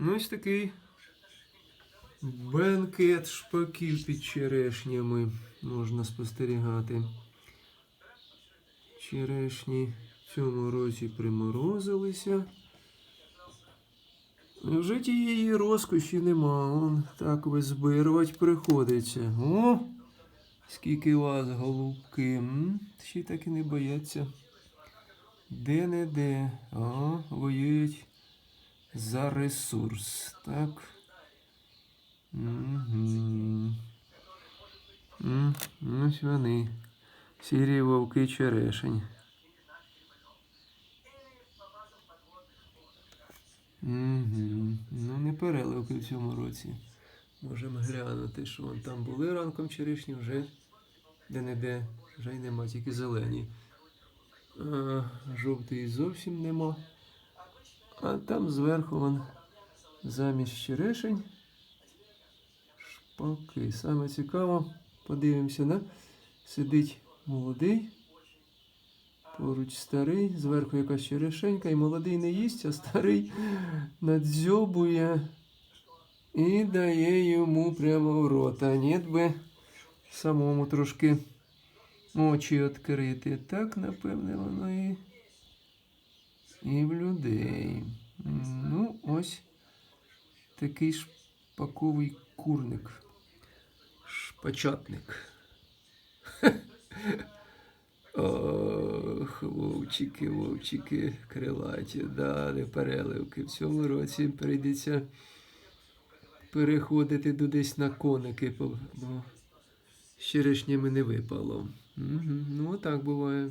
Ну, ось такий бенкет шпаків під черешнями можна спостерігати. Черешні в цьому році приморозилися. Вже тієї розкоші нема. Он так визбирувати приходиться. О! Скільки вас, голубки. М? Ще так і не бояться. Де-не-де. О, за ресурс. Так. Угу. Ось вони. Сірі вовки черешень. Угу. Ну, не переливки в цьому році. Можемо глянути, що вон там були ранком черешні, вже де-не-де, вже й нема, тільки зелені. А, жовтий зовсім нема. А там зверху вон замість черешень шпаки. Саме цікаво, подивимося, да? сидить молодий, поруч старий, зверху якась черешенька, і молодий не їсть, а старий надзьобує і дає йому прямо в рота. Ні би самому трошки очі відкрити. Так, напевне, воно і, і в людей. Такий шпаковий курник. Шпачатник. Ох, вовчики, вовчики, крилаті, да, не переливки. В цьому році прийдеться переходити десь на коники, бо з черешнями не випало. Угу. Ну, так буває.